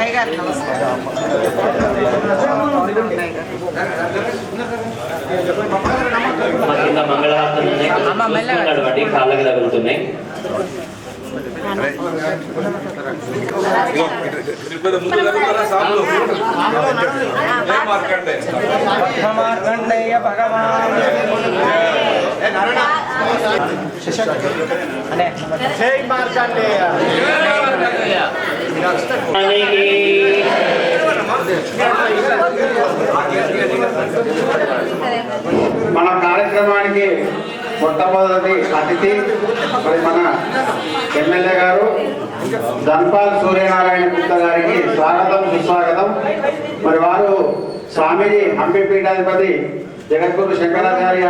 అయ్యగారు నమస్కారం మా కింద మంగళహారతులు ఉన్నాయి అమ్మ, మెల్లగా. చూస్తున్నాడు బట్టి కాళ్ళకి తగులుతున్నాయి తిరుపతి ముందు జరుగుతారా సార్లు ఏ మార్కండే మార్కండేయ భగవాన్ జై మార్కండేయ మన కార్యక్రమానికి మొట్టమొదటి అతిథి మరి మన ఎమ్మెల్యే గారు ధన్పాల్ సూర్యనారాయణ గుప్త గారికి స్వాగతం సుస్వాగతం. మరి వారు స్వామిజీ హంపి పీఠాధిపతి జగద్గురు శంకరాచార్య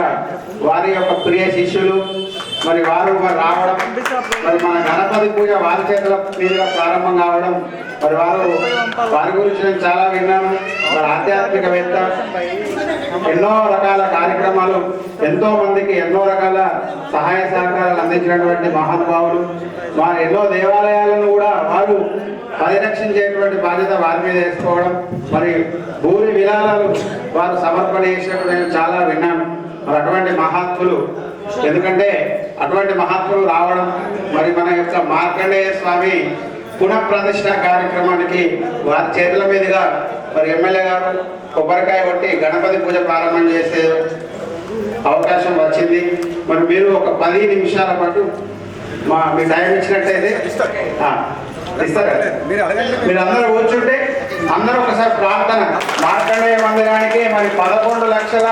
వారి యొక్క ప్రియ శిష్యులు మరి వారు రావడం మరి మన గణపతి పూజ వారి చేతుల మీదుగా ప్రారంభం కావడం మరి వారు వారి గురించి నేను చాలా విన్నాను. మరి ఆధ్యాత్మికవేత్త ఎన్నో రకాల కార్యక్రమాలు ఎంతో మందికి ఎన్నో రకాల సహాయ సహకారాలు అందించినటువంటి మహానుభావులు. వారు ఎన్నో దేవాలయాలను కూడా వారు పరిరక్షించేటువంటి బాధ్యత వారి మీద వేసుకోవడం మరి భూమి విరాళాలు వారు సమర్పణ చేసినట్టు నేను చాలా విన్నాను. మరి అటువంటి మహాత్ములు ఎందుకంటే అటువంటి మహాత్ములు రావడం మరి మన యొక్క మార్కండేయ స్వామి పునఃప్రతిష్ఠ కార్యక్రమానికి వారి చేతుల మీదుగా మరి ఎమ్మెల్యే గారు కొబ్బరికాయ కొట్టి గణపతి పూజ ప్రారంభం చేసే అవకాశం వచ్చింది. మరి మీరు ఒక పది నిమిషాల పాటు మా మీ టైం ఇచ్చినట్టయితే ఆ, ఇస్తారా? మీరు అందరూ కూర్చుంటే అందరూ ఒకసారి ప్రార్థన. మాట్లాడే మందిరానికి మరి పదకొండు లక్షల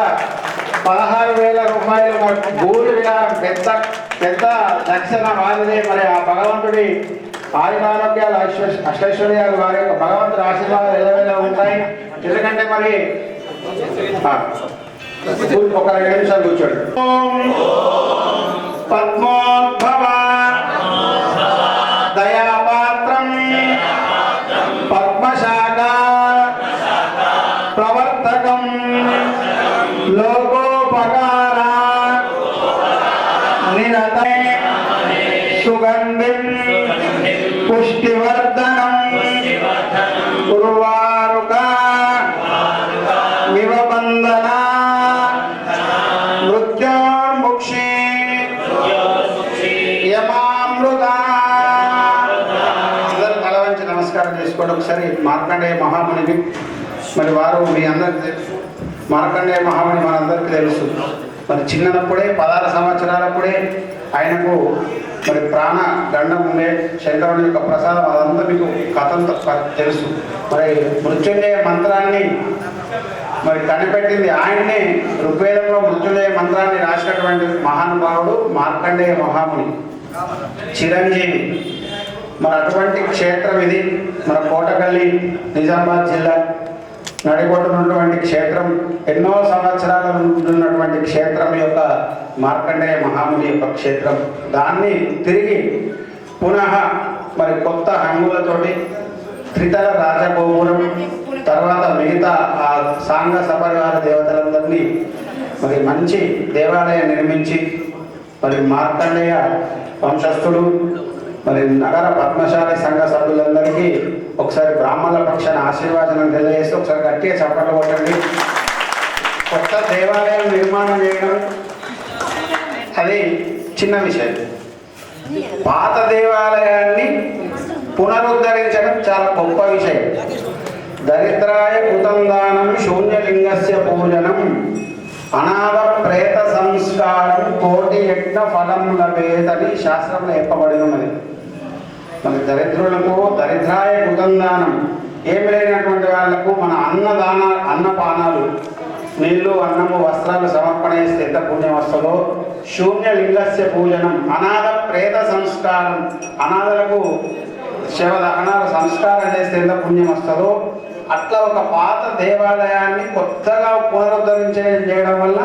పదహారు వేల రూపాయలు భూమి విహారం పెద్ద పెద్ద దక్షిణ వారిదే మరి ఆ భగవంతుడి ఆయురారోగ్యాలు ఐశ్వ- అష్టైశ్వర్యాలు వారి యొక్క భగవంతుడి ఆశీర్వాదాలు ఏదైనా ఉంటాయి? ఎందుకంటే మరి ఒక రెండు నిమిషాలు కూర్చోండి. పద్మోద్భవ మార్కండేయ మహాముని మనందరికీ తెలుసు. మరి చిన్నప్పుడే పదహారు సంవత్సరాలప్పుడే ఆయనకు మరి ప్రాణ దండం ఉండే శంకరుని యొక్క ప్రసాదం అదంతా మీకు కథంతో తెలుసు. మరి మృత్యుంజయ మంత్రాన్ని మరి కనిపెట్టింది ఆయన్నే ఋగ్వేదంలో మృత్యుంజయ మంత్రాన్ని రాసినటువంటి మహానుభావుడు మార్కండేయ మహాముని చిరంజీవి. మరి అటువంటి క్షేత్రం ఇది. మన కోటగల్లి నిజామాబాద్ జిల్లా నడిగొట్టున్నటువంటి క్షేత్రం ఎన్నో సంవత్సరాల ఉన్నటువంటి క్షేత్రం యొక్క మార్కండేయ మహాముని యొక్క క్షేత్రం. దాన్ని తిరిగి పునః మరి కొత్త హంగులతోటి త్రితల రాజగోపురం తర్వాత మిగతా ఆ సాంగ సపరివార దేవతలందరినీ మరి మంచి దేవాలయం నిర్మించి మరి మార్కండేయ వంశస్థుడు మరి నగర పద్మశాలి సంఘ సభ్యులందరికీ ఒకసారి బ్రాహ్మణుల పక్షాన ఆశీర్వాదం తెలియజేసి ఒకసారి గట్టిగా చప్పట్లు కొట్టండి. కొత్త దేవాలయం నిర్మాణం చేయడం అది చిన్న విషయం. పాత దేవాలయాన్ని పునరుద్ధరించడం చాలా గొప్ప విషయం. దరిద్రాయ కృతం దానం శూన్యలింగస్య పూజనం అనాథ ప్రేత సంస్కారం కోటి యజ్ఞ ఫలం లభేదని శాస్త్రంలో చెప్పబడి ఉన్నది మన దరిద్రులకు దరిద్రాయ కృతం ఏమి లేనటువంటి వాళ్ళకు మన అన్నదాన అన్నపానాలు నీళ్ళు అన్నము వస్త్రాలు సమర్పణ చేస్తే ఎంత పుణ్యం వస్తుందో శూన్య లింగస్య పూజనం అనాథ ప్రేత సంస్కారం. అనాథలకు శవదహనాల సంస్కారం చేస్తే ఎంత పుణ్యం వస్తుందో అట్లా ఒక పాత దేవాలయాన్ని కొత్తగా పునరుద్ధరించడం చేయడం వల్ల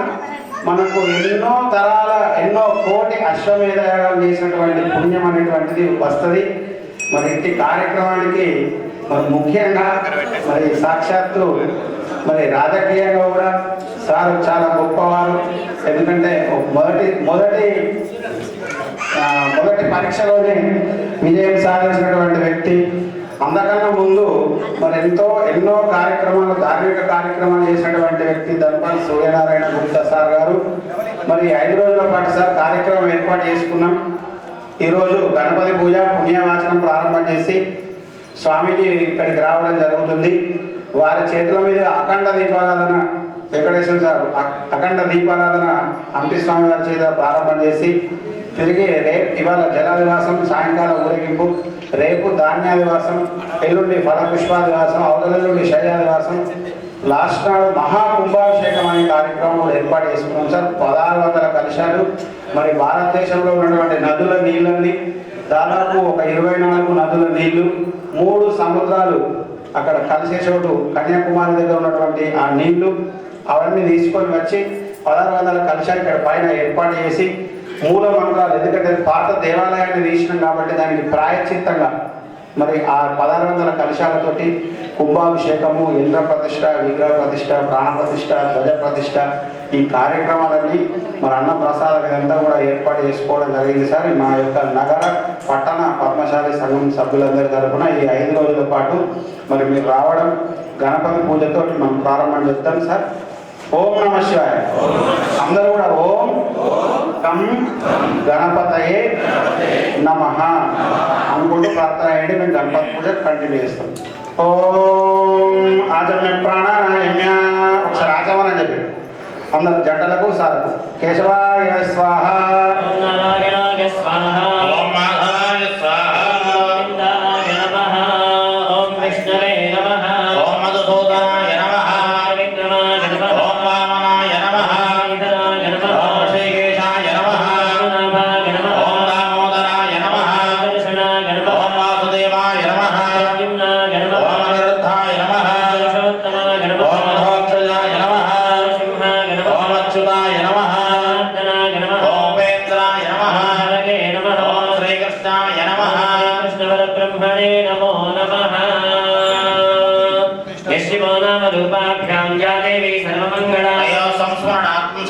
మనకు ఎన్నో తరాల ఎన్నో కోటి అశ్వమేధ యాగాలు చేసినటువంటి పుణ్యం అనేటువంటిది వస్తుంది. మరి ఇంటి కార్యక్రమానికి మరి ముఖ్యంగా మరి సాక్షాత్తు మరి రాజకీయంగా కూడా సార్ చాలా గొప్పవారు. ఎందుకంటే మొదటి మొదటి మొదటి పరీక్షలోనే విజయం సాధించినటువంటి వ్యక్తి. అందకన్నా ముందు మరి ఎంతో ఎన్నో కార్యక్రమాలు ధార్మిక కార్యక్రమాలు చేసినటువంటి వ్యక్తి ధర్మల్ సూర్యనారాయణ గుప్తా సార్ గారు. మరి ఐదు రోజుల పాటు సార్ కార్యక్రమం ఏర్పాటు చేసుకున్నాం. ఈరోజు గణపతి పూజ పుణ్యవాచనం ప్రారంభం చేసి స్వామీజీ ఇక్కడికి రావడం జరుగుతుంది. వారి చేతుల మీద అఖండ దీపారాధన వెంకటేశ్వర సార్ అఖండ దీపారాధన అంపి స్వామి వారి చేత ప్రారంభం చేసి తిరిగి రేపు ఇవాళ జలాదివాసం సాయంకాలం ఊరేగింపు రేపు ధాన్యాదివాసం ఎల్లుండి ఫలపుష్పాదివాసం అవతలెల్లుండి శైలాదివాసం లాస్ట్ నాడు మహాకుంభాభిషేకం అనే కార్యక్రమం ఏర్పాటు చేసుకున్నాం సార్. పదహారు వందల కలశాలు. మరి భారతదేశంలో ఉన్నటువంటి నదుల నీళ్ళన్నీ దాదాపు ఒక ఇరవై నాలుగు నదుల నీళ్ళు మూడు సముద్రాలు అక్కడ కలిసే చోటు కన్యాకుమారి దగ్గర ఉన్నటువంటి ఆ నీళ్ళు అవన్నీ తీసుకొని వచ్చి పదహారు వందల కలశాలు ఇక్కడ పైన ఏర్పాటు చేసి మూల మంత్రాలు ఎందుకంటే పాత దేవాలయాన్ని తీసినాం కాబట్టి దానికి ప్రాయచిత్తంగా మరి ఆ పదహారు వందల కలశాలతోటి కుంభాభిషేకము ఇంద్ర ప్రతిష్ట విగ్రహ ప్రతిష్ట ప్రాణ ప్రతిష్ట ధ్వజ ప్రతిష్ట ఈ కార్యక్రమాలన్నీ మరి అన్న ప్రసాదం ఇదంతా కూడా ఏర్పాటు చేసుకోవడం జరిగింది సార్. మా యొక్క నగర పట్టణ పద్మశాలి సంఘం సభ్యులందరి తరపున ఈ ఐదు రోజుల పాటు మరి మీరు రావడం గణపతి పూజతో మనం ప్రారంభం చేద్దాం సార్. ఓం నమ శివాయ. అందరూ కూడా ఓం కం గణపతయే నమ అనుకుంటూ ప్రార్థన అయ్యండి మేము గణపతి పూజ కంటిన్యూ చేస్తాం ఓం ఆచరణ ప్రాణాయామ్య ఒకసారి ఆచమని చెప్పి అందరు జంటలకు సార్కు కేశవాయ స్వాహ ఓం నారాయణాయ స్వాహ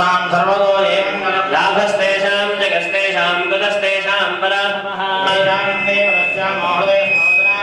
पुंसां सर्वतो एवं लाभस्तेषां जगस्तेषां कुलस्तेषां परः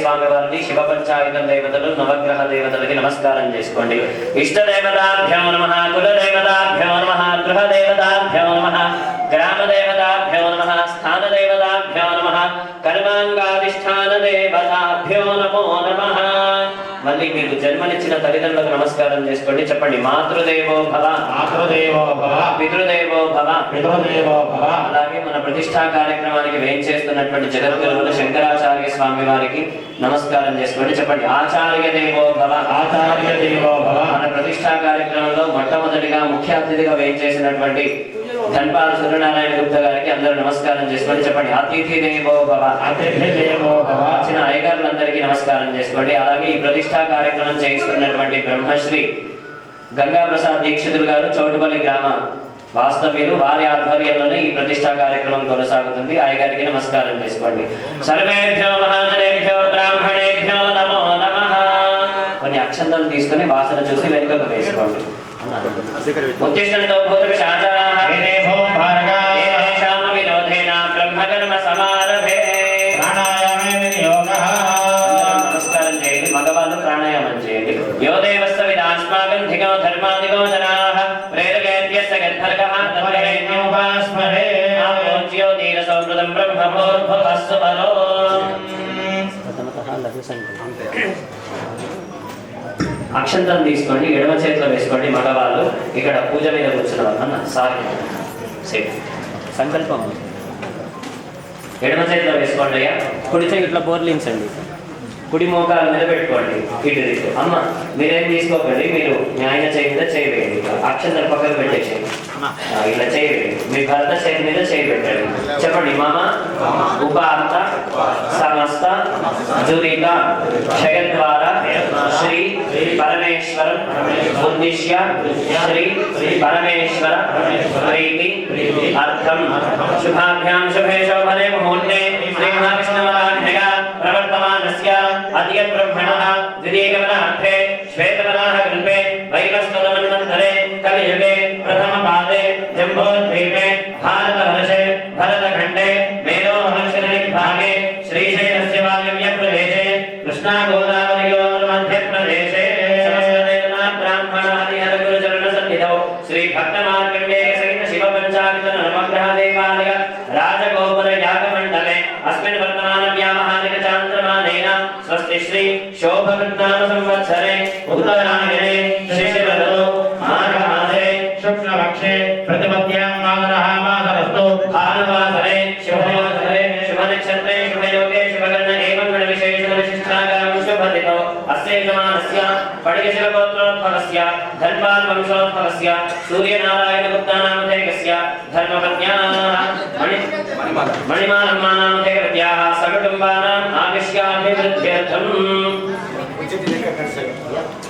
స్వామివారిని శివ పంచాయుధ దేవతలు నవగ్రహ దేవతలకి నమస్కారం చేసుకోండి. ఇష్ట దేవతాభ్యో నమ కుల దేవతాభ్యో నమ గృహ దేవతాభ్యో నమ గ్రామ దేవతాభ్యో నమ స్థాన దేవతాభ్యో నమ కర్మాంగాధిష్టాన దేవతాభ్యో నమో నమ. మళ్ళీ మీకు జన్మనిచ్చిన తల్లిదండ్రులకు నమస్కారం చేసుకోండి. చెప్పండి మాతృదేవో భవ. మాతృదేవో భవ. పితృదేవో భవ. పితృదేవో భవ. అలాగే మన ప్రతిష్టా కార్యక్రమానికి వేం చేస్తున్నటువంటి జగద్గురువులు శంకరాచార్య స్వామి వారికి నమస్కారం చేసుకోండి. చెప్పండి ఆచార్య దేవో భవ. ఆచార్య దేవో భవ. మన ప్రతిష్టా కార్యక్రమంలో మొట్టమొదటిగా ముఖ్య అతిథిగా వేం చేసినటువంటి ధన్పాల్ సూర్యనారాయణ గుప్తా గారికి అందరూ నమస్కారం చేసుకోండి. చెప్పండి. అతిథి దేవో భవ. అతిథి దేవో భవ. వచ్చిన అయ్యగారులందరికీ నమస్కారం చేసుకోండి. అలాగే ఈ ప్రతిష్టా కార్యక్రమం చేయిస్తున్నటువంటి బ్రహ్మశ్రీ గంగా ప్రసాద్ దీక్షితులు గారు చౌటుపల్లి గ్రామ. వాస్తవ్యులు వారి ఆధ్వర్యంలోనే ఈ ప్రతిష్టా కార్యక్రమం కొనసాగుతుంది. అయ్యగారికి నమస్కారం చేసుకోండి. సర్వేభ్యో మహాజనేభ్యో బ్రాహ్మణేభ్యో నమో నమః. కొన్ని అక్షంతలు తీసుకుని వాసన చూసి వెనుకకు వేసుకోండి. ఉద్దిష్టంతో భూత శాచాః దేవో భారగా ఏషామ విరోధేన బ్రహ్మకర్మ సమారభే ప్రాణాయామే వినియోగః నమస్కారం చేయండి మగవాళ్ళు ప్రాణాయామం చేయండి యో విదాస్మాకం ధిగో ధర్మాదిగో జనాః ప్రేరకేత్యస్య గర్భర్గః తత్రేణ్యోపాస్మహే ఆపోజ్యో నీరసౌమృతం పరో అక్షంతం తీసుకోండి ఎడమ చేతిలో వేసుకోండి మగవాళ్ళు. ఇక్కడ పూజ మీద కూర్చున్న అన్న సారీ. సేఫ్ సంకల్పం. ఎడమ చేతిలో వేసుకోండి అయ్యా. కుడి చేయి ఇట్లా బోర్లించండి కుడి మోకాల మీద పెట్టుకోండి. ఇటు దిక్కు. అమ్మ మీరేం తీసుకోకండి. మీరు న్యాయ చేయి మీద చేయి వేయండి. అక్షంతల పక్కన పెట్టేసేయండి. ఇలా చేయి వేయండి. మీ భర్త చేతి మీద చేయి పెట్టండి. చెప్పండి మామ. ఉపాంత సమస్త దురిత క్షయద్వార శ్రీ పరమేశ్వరం ఉద్దిశ్య శ్రీ పరమేశ్వర ప్రీతి అర్థం. శుభాభ్యాం శుభే శోభనే ముహూర్తే. శ్రీ ప్రవర్తమానస్య అద్య బ్రహ్మణः ద్వితీయకమనార్థే శ్వేతవరాహ కల్పే వైవస్వతమన్వంతరే योगेश भगन एवं गण विशेष विशिष्टागाम विश्वभदितो अस्य यजमानस्य पडिकशिलगोत्रोद्भवस्य धन्वान् वंशोद्भवस्य सूर्यनारायणगुप्तानामधेयस्य धर्मपत्न्याः मणि मणिमानम्मानामधेयवत्याः सकुटुम्बानाम् आविष्याभिवृद्ध्यर्थम्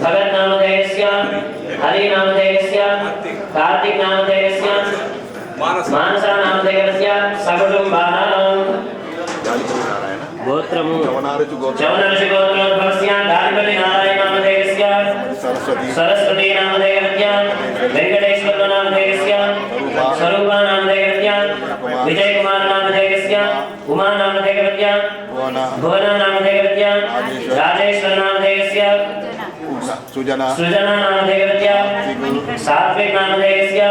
भगत नाम नामधेयस्य हरि नाम नामधेयस्य कार्तिक नाम नामधेयस्य मानसा। नामधेयस्य सकुटुम्बानां गोत्रमु चवनारुचि गोत्रभवस्य दारिबलि नारायण नाम नामधेयस्य सरस्वती नाम जयस्य वेंकटेश्वर नाम जयस्य नामधेयस्य नाम नामधेयस्य विजय कुमार नाम नामधेयस्य उमा नामधेयस्य नाम नामधेयस्य राजेश्वर सुजना सुजना नाम देवत्या सात्विक नाम देवस्य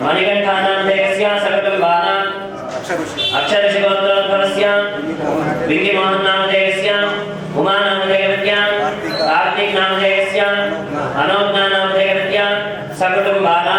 मणिकंठा नाम देवस्य सकलवाना अक्षर ऋषि गोत्र शिवोत्तरस्य विंगी मोहन नाम देवस्य उमा नाम देवत्या कार्तिक नाम देवस्य अनोज्ञा नाम देवत्या सकलवाना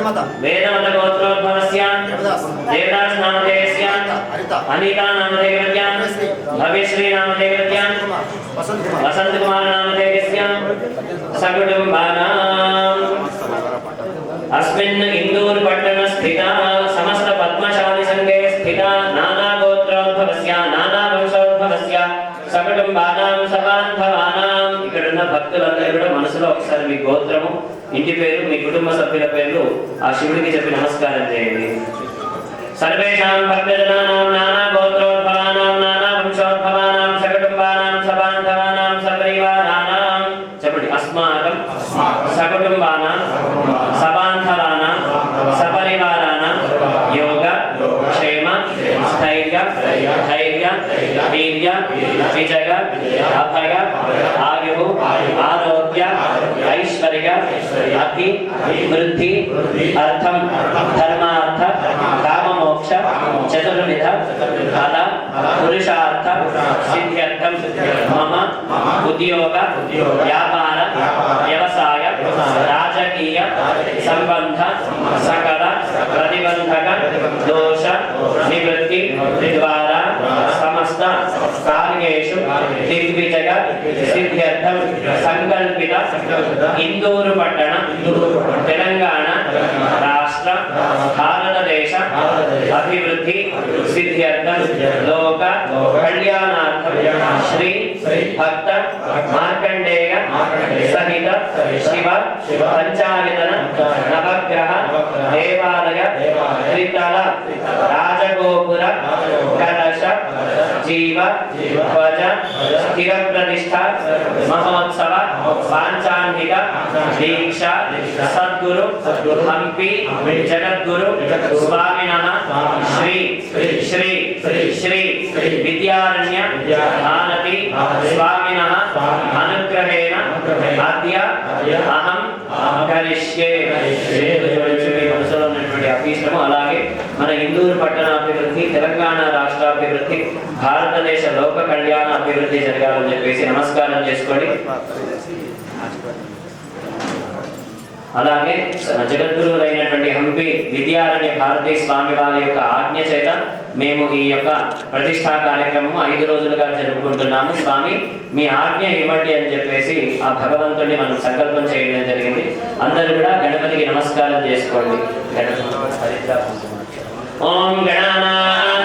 जगमता वेदवत गोत्रोद्भवस्य देवदास नामदेवस्य अनिता नामदेवस्य भविश्री नामदेवस्य वसंत कुमार वसंत कुमार नामदेवस्य सगुटुम्बानाम् अस्मिन् इन्दूर् पट्टण स्थिता समस्त पद्मशाली संघे स्थिता नाना गोत्रोद्भवस्य नाना वंशोद्भवस्य सगुटुम्बानां सभान्धवानां ఉన్న భక్తులందరూ కూడా మనసులో ఒకసారి మీ గోత్రము ఇంటి పేరు మీ కుటుంబ సభ్యుల పేర్లు ఆ శివుడికి చెప్పి నమస్కారం చేయండి. సర్వేషాం భక్తజనానాం నానా గోత్రం వృద్ధి అర్థం ధర్మార్థ కామమోక్ష చతుర్విధ ఫల పురుషార్థ సిద్ధ్యర్థం మమ ఉద్యోగ వ్యాపార వ్యవసాయ రాజకీయ సంబంధ సకల ప్రతిబంధక దోష నివృత్తి ద్వారా సమస్త కార్యేషు దిగ్విజయ సిద్ధ్యర్థం ఇందూరు పట్టణ. తెలంగాణ రాష్ట్ర భారతదేశ అభివృద్ధి సిద్ధ్యర్థం లోక కళ్యాణార్థం. శ్రీ భక్త మార్కండేయ సహిత శివ పంచాయతన నవగ్రహ దేవాలయ త్రితల రాజగోపుర కలశ జీవ ధ్వజ స్థిర ప్రతిష్ఠ మహోత్సవ పాంచాంగిక దీక్ష సద్గురు హంపి జగద్గురు స్వామిన శ్రీ శ్రీ శ్రీ విద్యారణ్య భారతి స్వామిన అనుగ్రహేణ అద్య అహం కరిష్యే. ఉన్నటువంటి అభీష్టము. అలాగే మన హిందూరు పట్టణ అభివృద్ధి తెలంగాణ రాష్ట్ర అభివృద్ధి భారతదేశ లోక కళ్యాణ అభివృద్ధి జరగాలని చెప్పేసి నమస్కారం చేసుకోండి. అలాగే జగద్గురువులైనటువంటి హంపి విద్యారణ్య భారతీ స్వామి వారి యొక్క ఆజ్ఞ చేత మేము ఈ యొక్క ప్రతిష్టా కార్యక్రమం ఐదు రోజులుగా జరుపుకుంటున్నాము. స్వామి మీ ఆజ్ఞ ఇవ్వండి అని చెప్పేసి ఆ భగవంతుడిని మనం సంకల్పం చేయడం జరిగింది. అందరూ కూడా గణపతికి నమస్కారం చేసుకోండి. గణపతి. ఓం గణానాం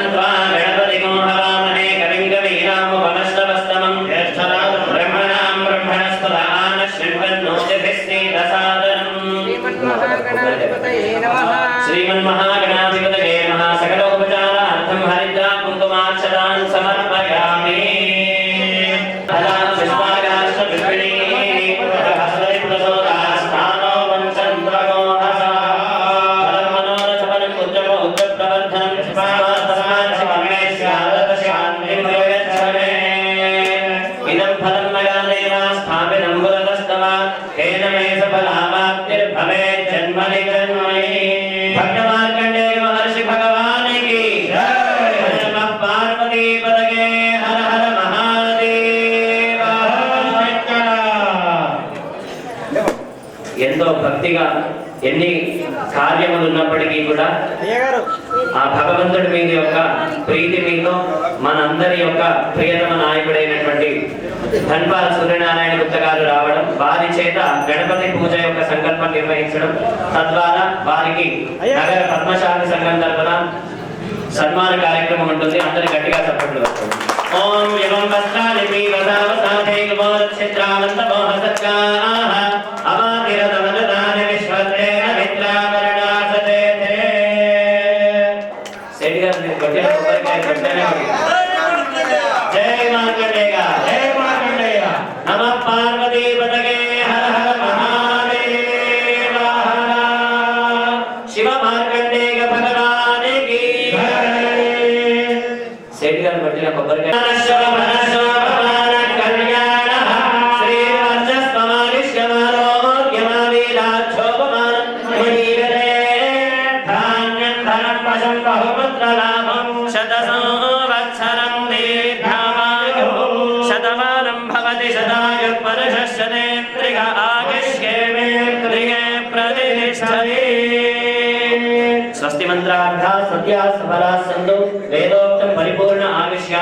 కూడా ఆ భగవంతుడి మీద యొక్క ప్రీతి మీతో మనందరి యొక్క ప్రియతమ నాయకుడైనటువంటి ధన్పాల్ సూర్యనారాయణ గుప్త గారు రావడం వారి చేత గణపతి పూజ యొక్క సంకల్పం నిర్వహించడం తద్వారా వారికి నగర పద్మశాలి సంఘం తరఫున సన్మాన కార్యక్రమం ఉంటుంది. అందరి గట్టిగా కొట్టండి. ఓం యం వస్త్రాని పీవసావసాధే గమోరక్షిత్రానంత మోహసత్కాః అవాతిరతమదదాని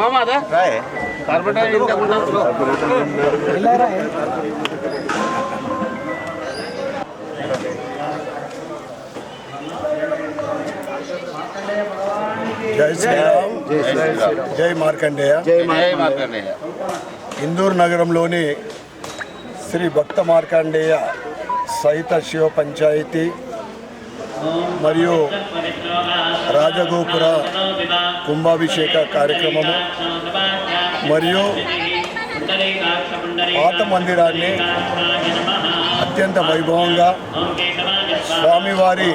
మామ అదా? జై శ్రీరామ్. జై శ్రీరామ్. జై మార్కండేయ. జై మార్కండేయ. ఇందూరు నగరంలోని శ్రీ భక్త మార్కండేయ సహిత శివ పంచాయతీ మరియు రాజగోపుర కుంభాభిషేక కార్యక్రమము మరియు పాత మందిరాన్ని అత్యంత వైభవంగా స్వామివారి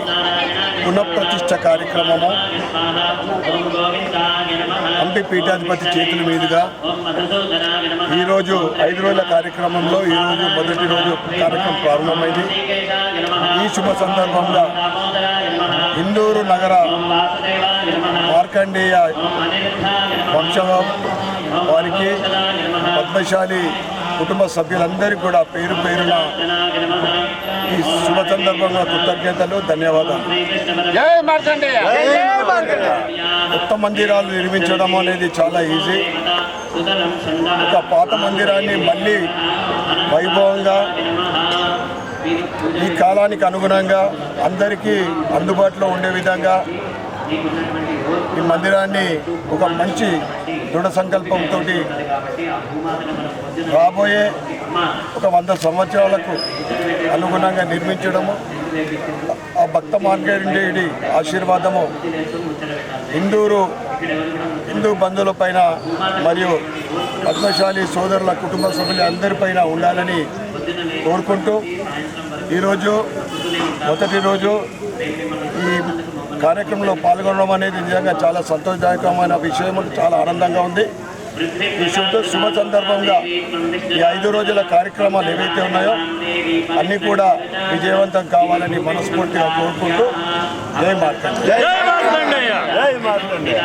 పునఃప్రతిష్ట కార్యక్రమము హంపి పీఠాధిపతి చేతుల మీదుగా ఈరోజు ఐదు రోజుల కార్యక్రమంలో ఈరోజు మొదటి రోజు కార్యక్రమం ప్రారంభమైంది. ఈ శుభ సందర్భంగా ఇందూరు నగర మార్కండేయ వంశవ వారికి పద్మశాలి కుటుంబ సభ్యులందరికీ కూడా పేరు పేరున ఈ శుభ సందర్భంగా కృతజ్ఞతలు ధన్యవాదాలు. కొత్త మందిరాలు నిర్మించడం అనేది చాలా ఈజీ. ఒక పాత మందిరాన్ని మళ్ళీ వైభవంగా ఈ కాలానికి అనుగుణంగా అందరికీ అందుబాటులో ఉండే విధంగా ఈ మందిరాన్ని ఒక మంచి దృఢ సంకల్పంతో రాబోయే ఒక వంద సంవత్సరాలకు అనుగుణంగా నిర్మించడము ఆ భక్త మార్గేయుడి ఆశీర్వాదము హిందూరు హిందూ బంధువుల పైన మరియు పద్మశాలి సోదరుల కుటుంబ సభ్యుల అందరిపైన ఉండాలని కోరుకుంటూ ఈరోజు మొదటి రోజు ఈ కార్యక్రమంలో పాల్గొనడం అనేది నిజంగా చాలా సంతోషదాయకమైన విషయం చాలా ఆనందంగా ఉంది. ఈ శుభ శుభ సందర్భంగా ఈ ఐదు రోజుల కార్యక్రమాలు ఏవైతే ఉన్నాయో అన్నీ కూడా విజయవంతం కావాలని మనస్ఫూర్తిగా కోరుకుంటూ జై మార్కండే జై మార్కండేయ.